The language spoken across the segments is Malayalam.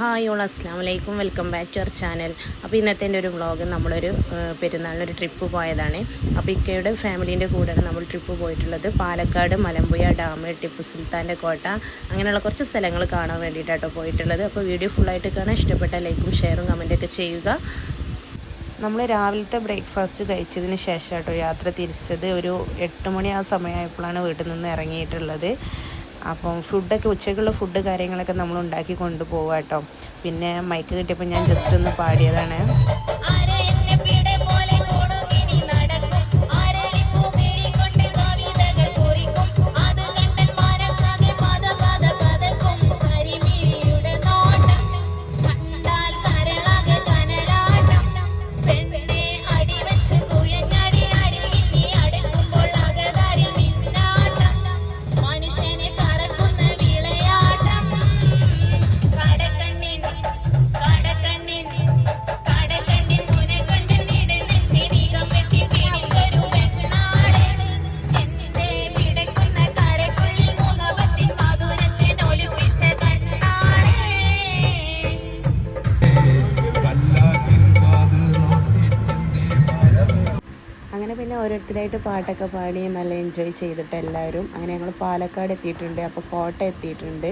ഹായ് ഓൾ അസ്സാം വലൈക്കും welcome back to our channel. അപ്പോൾ ഇന്നത്തെ എന്റെ ഒരു വ്ളോഗ് നമ്മളൊരു പെരുന്നാളിനൊരു ട്രിപ്പ് പോയതാണ്. അപ്പോൾ ഇക്കയുടെ ഫാമിലീന്റെ കൂടെയാണ് നമ്മൾ ട്രിപ്പ് പോയിട്ടുള്ളത്. പാലക്കാട് മലമ്പുഴ ഡാം ടിപ്പു സുൽത്താന്റെ കോട്ട അങ്ങനെയുള്ള കുറച്ച് സ്ഥലങ്ങൾ കാണാൻ വേണ്ടിയിട്ടാട്ടോ പോയിട്ടുള്ളത്. അപ്പോൾ വീഡിയോ ഫുള്ളായിട്ട് കാണാൻ ഇഷ്ടപ്പെട്ട ലൈക്കും ഷെയറും കമന്റൊക്കെ ചെയ്യുക. നമ്മൾ രാവിലത്തെ ബ്രേക്ക്ഫാസ്റ്റ് കഴിച്ചതിന് ശേഷം കേട്ടോ യാത്ര തിരിച്ചത്. ഒരു എട്ട് മണി ആ സമയമായപ്പോഴാണ് വീട്ടിൽ നിന്ന് ഇറങ്ങിയിട്ടുള്ളത്. അപ്പം ഫുഡൊക്കെ ഉച്ചയ്ക്കുള്ള ഫുഡ് കാര്യങ്ങളൊക്കെ നമ്മൾ ഉണ്ടാക്കി കൊണ്ടുപോകാം കേട്ടോ പിന്നെ മൈക്ക് കിട്ടിയപ്പോൾ ഞാൻ ജസ്റ്റ് ഒന്ന് പാടിയതാണ്. ഓരോരുത്തരായിട്ട് പാട്ടൊക്കെ പാടി നല്ല എൻജോയ് ചെയ്തിട്ട് എല്ലാവരും. അങ്ങനെ ഞങ്ങൾ പാലക്കാട് എത്തിയിട്ടുണ്ട്. അപ്പോൾ കോട്ട എത്തിയിട്ടുണ്ട്.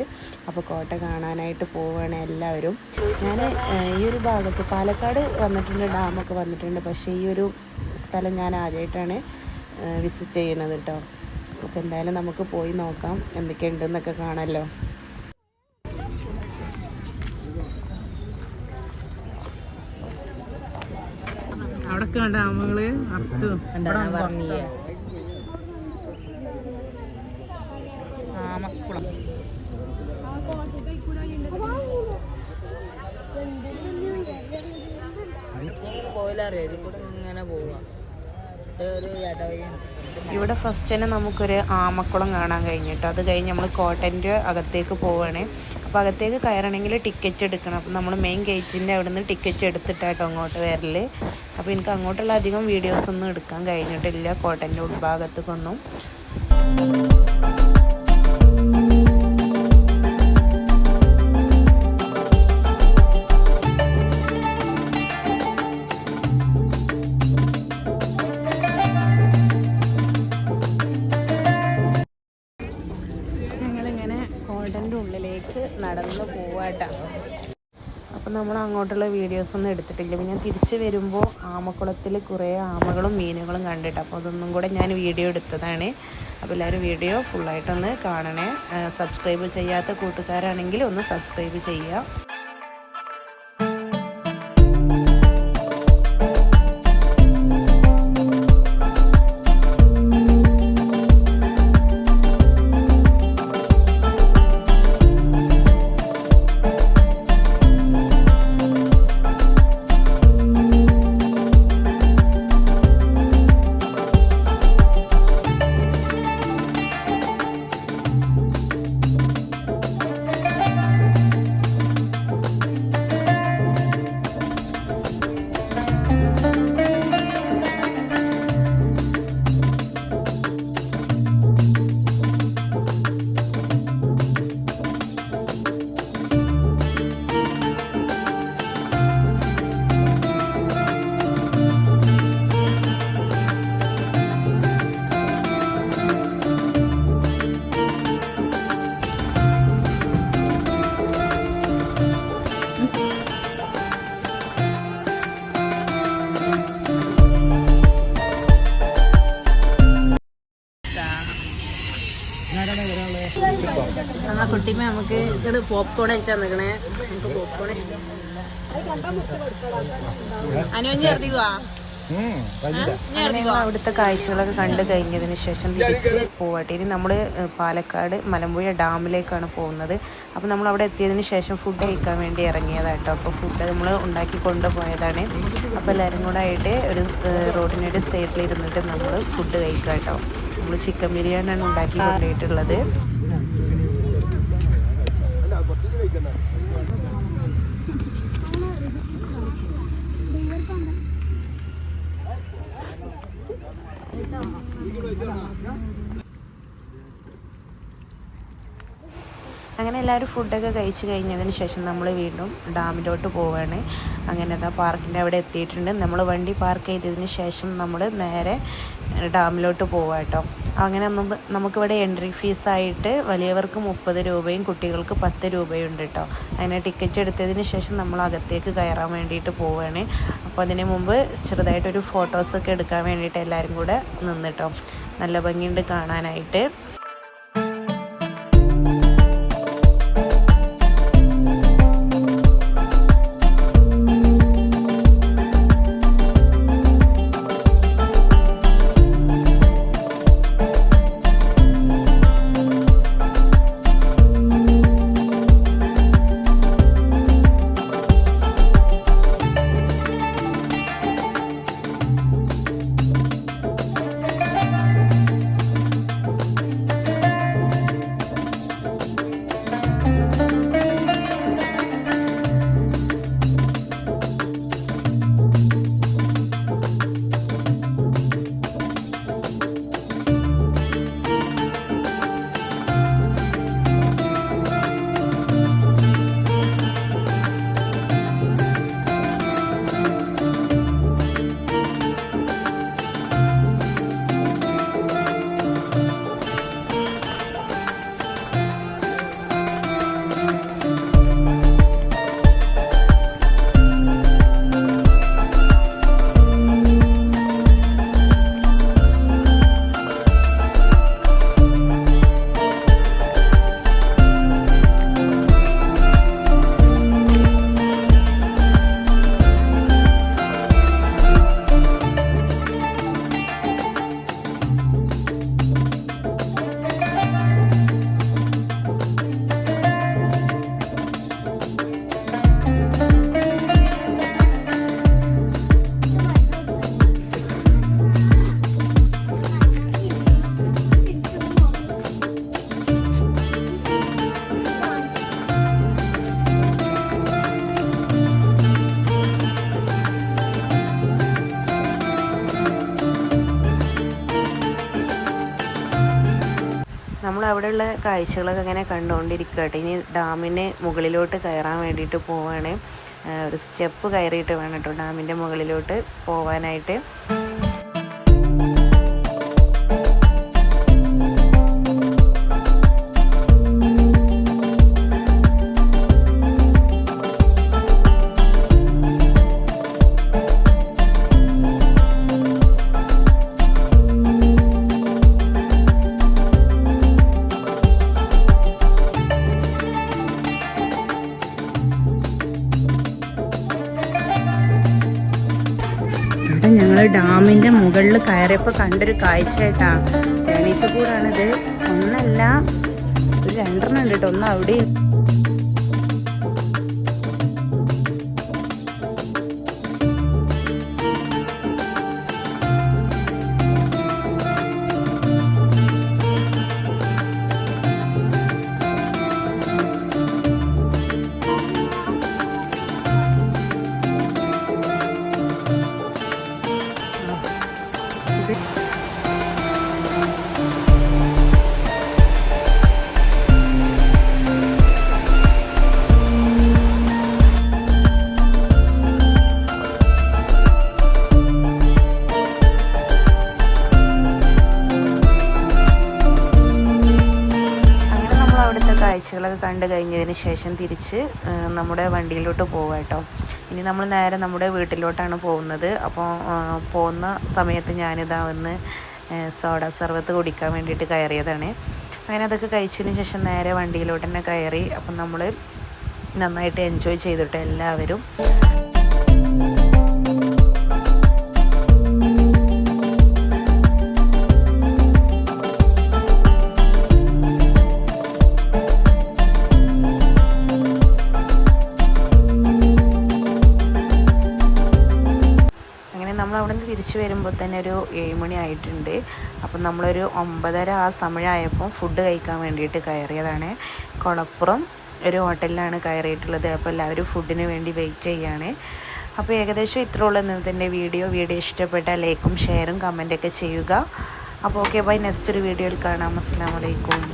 അപ്പോൾ കോട്ട കാണാനായിട്ട് പോവുകയാണ് എല്ലാവരും. ഞാൻ ഈ ഒരു ഭാഗത്ത് പാലക്കാട് വന്നിട്ടുണ്ട് ഡാമൊക്കെ വന്നിട്ടുണ്ട്. പക്ഷേ ഈ ഒരു സ്ഥലം ഞാൻ ആദ്യമായിട്ടാണ് വിസിറ്റ് ചെയ്യണത് കേട്ടോ അപ്പോൾ എന്തായാലും നമുക്ക് പോയി നോക്കാം. എന്തൊക്കെയുണ്ടെന്നൊക്കെ കാണാമല്ലോ അവിടൊക്കെ വേണ്ട അറച്ചു ആമക്കുളം പോയില്ലറിയാം ഇതിൽ കൂടെ ഇങ്ങനെ പോവാ. ഒരു ഇടവഴിയുണ്ട് ഇവിടെ ഫസ്റ്റ് തന്നെ നമുക്കൊരു ആമക്കുളം കാണാൻ കഴിഞ്ഞിട്ട് അത് കഴിഞ്ഞ് നമ്മൾ കോട്ടന്റെ അകത്തേക്ക് പോവുകയാണ് അപ്പോൾ അകത്തേക്ക് കയറണമെങ്കിൽ ടിക്കറ്റ് എടുക്കണം. അപ്പോൾ നമ്മൾ മെയിൻ ഗേറ്റിന്റെ അവിടെ നിന്ന് ടിക്കറ്റ് എടുത്തിട്ടാട്ടോ അങ്ങോട്ട് വരൽ അപ്പോൾ എനിക്ക് അങ്ങോട്ടുള്ള അധികം വീഡിയോസൊന്നും എടുക്കാൻ കഴിഞ്ഞിട്ടില്ല. കോട്ടന്റെ ഉൾഭാഗത്തേക്കൊന്നും നമ്മൾ അങ്ങോട്ടുള്ള വീഡിയോസ് ഒന്നും എടുത്തിട്ടില്ല. പിന്നെ തിരിച്ച് വരുമ്പോൾ ആമക്കുളത്തിൽ കുറേ ആമകളും മീനുകളും കണ്ടിട്ട് അപ്പോൾ അതൊന്നും കൂടെ ഞാൻ വീഡിയോ എടുത്തതാണ്. അപ്പോൾ എല്ലാവരും വീഡിയോ ഫുള്ളായിട്ടൊന്ന് കാണണേ. സബ്സ്ക്രൈബ് ചെയ്യാത്ത കൂട്ടുകാരാണെങ്കിൽ ഒന്ന് സബ്സ്ക്രൈബ് ചെയ്യുക ആ കുട്ടിമ നമുക്ക് ഇങ്ങോട്ട് പോപ്കോൺ ആയിട്ടാണ് നിൽക്കണേ നമുക്ക് പോപ്കോൺ ഇഷ്ടം. അനുവഞ്ചി ഞങ്ങൾ അവിടുത്തെ കാഴ്ചകളൊക്കെ കണ്ടു കഴിഞ്ഞതിന് ശേഷം തിരിച്ച് പോവാട്ടെ. ഇനി നമ്മൾ പാലക്കാട് മലമ്പുഴ ഡാമിലേക്കാണ് പോകുന്നത്. അപ്പോൾ നമ്മൾ അവിടെ എത്തിയതിന് ശേഷം ഫുഡ് കഴിക്കാൻ വേണ്ടി ഇറങ്ങിയതാട്ടോ. അപ്പോൾ ഫുഡ് നമ്മൾ ഉണ്ടാക്കി കൊണ്ടുപോയതാണ്. അപ്പോൾ എല്ലാവരും കൂടെ ആയിട്ട് ഒരു റോഡിനൊരു സൈഡിൽ ഇരുന്നിട്ട് നമ്മൾ ഫുഡ് കഴിക്കാം കേട്ടോ നമ്മൾ ചിക്കൻ ബിരിയാണിയാണ് ഉണ്ടാക്കി കൊണ്ടുപോയിട്ടുള്ളത് അങ്ങനെ എല്ലാവരും ഫുഡൊക്കെ കഴിച്ച് കഴിഞ്ഞതിന് ശേഷം നമ്മൾ വീണ്ടും ഡാമിലോട്ട് പോവുകയാണ് അങ്ങനെ അതാ പാർക്കിന്റെ അവിടെ എത്തിയിട്ടുണ്ട്. നമ്മൾ വണ്ടി പാർക്ക് ചെയ്തതിന് ശേഷം നമ്മൾ നേരെ ഡാമിലോട്ട് പോവുക കേട്ടോ അങ്ങനെ നമുക്ക് നമുക്കിവിടെ എൻട്രി ഫീസായിട്ട് വലിയവർക്ക് മുപ്പത് രൂപയും കുട്ടികൾക്ക് പത്ത് രൂപയും ഉണ്ട് കേട്ടോ അങ്ങനെ ടിക്കറ്റ് എടുത്തതിന് ശേഷം നമ്മൾ അകത്തേക്ക് കയറാൻ വേണ്ടിയിട്ട് പോവുകയാണ് അപ്പോൾ അതിന് മുമ്പ് ചെറുതായിട്ടൊരു ഫോട്ടോസൊക്കെ എടുക്കാൻ വേണ്ടിയിട്ട് എല്ലാവരും കൂടെ നിന്നിട്ടോ നല്ല ഭംഗിയുണ്ട് കാണാനായിട്ട്. അവിടെയുള്ള കാഴ്ചകളൊക്കെ ഇങ്ങനെ കണ്ടുകൊണ്ടിരിക്കുക കേട്ടോ ഇനി ഡാമിന് മുകളിലോട്ട് കയറാൻ വേണ്ടിയിട്ട് പോവുകയാണ് ഒരു സ്റ്റെപ്പ് കയറിയിട്ട് വേണം കേട്ടോ ഡാമിന്റെ മുകളിലോട്ട് പോവാനായിട്ട്. മുകളിൽ കയറിയപ്പോൾ കണ്ടൊരു കാഴ്ചയായിട്ടാണ് തേനീച്ചക്കൂടാണിത്. ഒന്നല്ല ഒരു രണ്ടെണ്ണം ഉണ്ട് കേട്ടോ. ഒന്ന് അവിടെ കണ്ടു കഴിഞ്ഞതിന് ശേഷം തിരിച്ച് നമ്മുടെ വണ്ടിയിലോട്ട് പോവുക കേട്ടോ ഇനി നമ്മൾ നേരെ നമ്മുടെ വീട്ടിലോട്ടാണ് പോകുന്നത്. അപ്പോൾ പോകുന്ന സമയത്ത് ഞാനിതാ വന്ന് സോഡ സർവത്ത് കുടിക്കാൻ വേണ്ടിയിട്ട് കയറിയതാണ്. അങ്ങനെ അതൊക്കെ കഴിച്ചതിന് ശേഷം നേരെ വണ്ടിയിലോട്ട് തന്നെ കയറി. അപ്പം നമ്മൾ നന്നായിട്ട് എൻജോയ് ചെയ്തിട്ട് എല്ലാവരും തിരിച്ചു വരുമ്പോൾ തന്നെ ഒരു ഏഴ് മണി ആയിട്ടുണ്ട്. അപ്പം നമ്മളൊരു ഒമ്പതര ആ സമയമായപ്പോൾ ഫുഡ് കഴിക്കാൻ വേണ്ടിയിട്ട് കയറിയതാണ്. കുളപ്പുറം ഒരു ഹോട്ടലിലാണ് കയറിയിട്ടുള്ളത്. അപ്പോൾ എല്ലാവരും ഫുഡിന് വേണ്ടി വെയിറ്റ് ചെയ്യാണ്. അപ്പോൾ ഏകദേശം ഇത്ര ഉള്ള. ഇന്നത്തെ വീഡിയോ വീഡിയോ ഇഷ്ടപ്പെട്ട ലൈക്കും ഷെയറും കമന്റൊക്കെ ചെയ്യുക. അപ്പോൾ ഓക്കെ ബൈ നെക്സ്റ്റ് ഒരു വീഡിയോയിൽ കാണാം. അസ്സാം വലൈക്കും